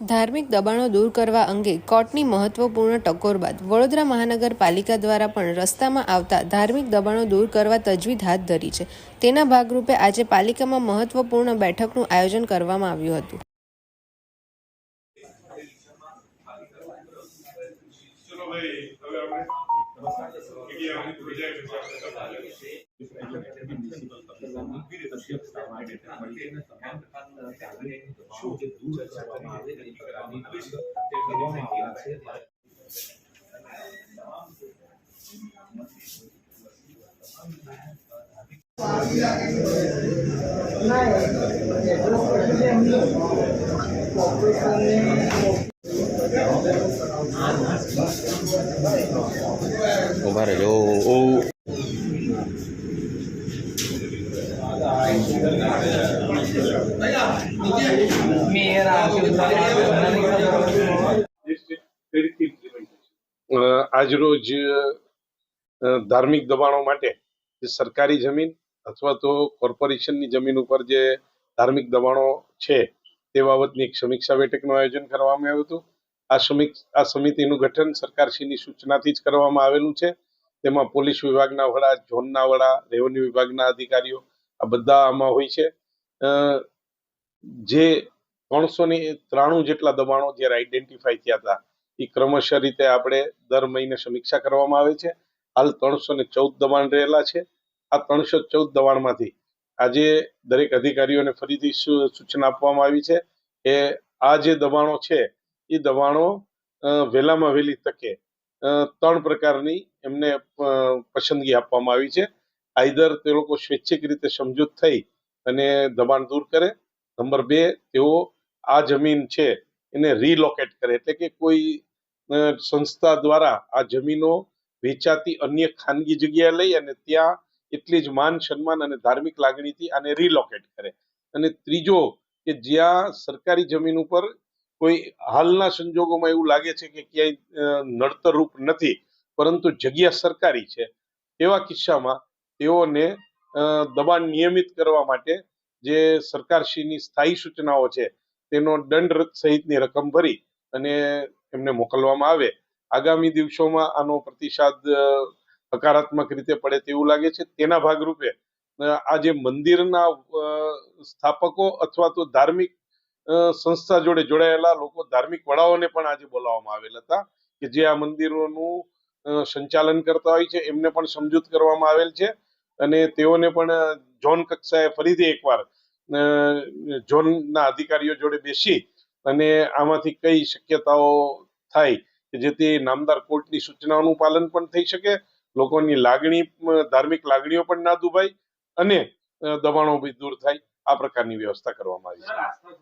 ધાર્મિક દબાણો દૂર કરવા અંગે કોર્ટની મહત્વપૂર્ણ ટકોર બાદ વડોદરા મહાનગરપાલિકા દ્વારા પણ રસ્તામાં આવતા ધાર્મિક દબાણો દૂર કરવા તજવીજ હાથ ધરી છે. તેના ભાગરૂપે આજે પાલિકામાં મહત્વપૂર્ણ બેઠકનું આયોજન કરવામાં આવ્યું હતું. આપણે મીડિયાની પ્રોજેક્ટ ઊભા રહેજો. ઓ આજરોજ ધાર્મિક દબાણો માટે સરકારી જમીન અથવા તો કોર્પોરેશનની જમીન ઉપર જે ધાર્મિક દબાણો છે, તે બાબતની એક સમીક્ષા બેઠકનું આયોજન કરવામાં આવ્યું હતું. આ સમીક્ષ આ સમિતિનું ગઠન સરકારશ્રીની સૂચનાથી જ કરવામાં આવેલું છે. તેમાં પોલીસ વિભાગના વડા, ઝોનના વડા, રેવન્યુ વિભાગના અધિકારીઓ આ બધા આમાં હોય છે. જે ત્રણસો ને ત્રાણું જેટલા દબાણો જ્યારે આઈડેન્ટિફાઈ થયા હતા, એ ક્રમશઃ રીતે આપણે દર મહિને સમીક્ષા કરવામાં આવે છે. હાલ ત્રણસો ને ચૌદ દબાણ રહેલા છે. આ ત્રણસો ચૌદ દબાણમાંથી આજે દરેક અધિકારીઓને ફરીથી સૂચના આપવામાં આવી છે કે આ જે દબાણો છે, એ દબાણો વહેલામાં વહેલી તકે ત્રણ પ્રકારની એમને પસંદગી આપવામાં આવી છે. આઈધર તે લોકો સ્વૈચ્છિક રીતે સમજૂત થઈ અને દબાણ દૂર કરે. નંબર બે, તેઓ આ જમીન છે એને રીલોકેટ કરે. એટલે કે કોઈ સંસ્થા દ્વારા આ જમીનો વેચાતી અન્ય ખાનગી જગ્યાએ લઈ અને ત્યાં એટલી જ માન, સન્માન અને ધાર્મિક લાગણીથી આને રીલોકેટ કરે. અને ત્રીજો કે જ્યાં સરકારી જમીન ઉપર કોઈ હાલના સંજોગોમાં એવું લાગે છે કે ક્યાંય નડતરરૂપ નથી, પરંતુ જગ્યા સરકારી છે. એવા કિસ્સામાં તેઓને દબાણ નિયમિત કરવા માટે જે સરકારશ્રીની સ્થાયી સૂચનાઓ છે, તેનો દંડ સહિતની રકમ ભરી અને એમને મોકલવામાં આવે. આગામી દિવસોમાં આનો પ્રતિસાદ હકારાત્મક રીતે પડે તેવું લાગે છે. તેના ભાગરૂપે આ જે મંદિરના સ્થાપકો અથવા તો ધાર્મિક સંસ્થા જોડે જોડાયેલા લોકો, ધાર્મિક વડાઓને પણ આજે બોલાવવામાં આવેલ હતા કે જે આ મંદિરોનું સંચાલન કરતા હોય છે. એમને પણ સમજૂત કરવામાં આવેલ છે. અને તેઓને પણ ઝોન કક્ષાએ ફરીથી એકવાર ઝોનના અધિકારીઓ જોડે બેસી અને આમાંથી કઈ શક્યતાઓ થાય કે જેથી નામદાર કોર્ટની સૂચનાઓનું પાલન પણ થઈ શકે, લોકોની લાગણી ધાર્મિક લાગણીઓ પણ ના દુભાય અને દબાણો બી દૂર થાય. આ પ્રકારની વ્યવસ્થા કરવામાં આવી છે.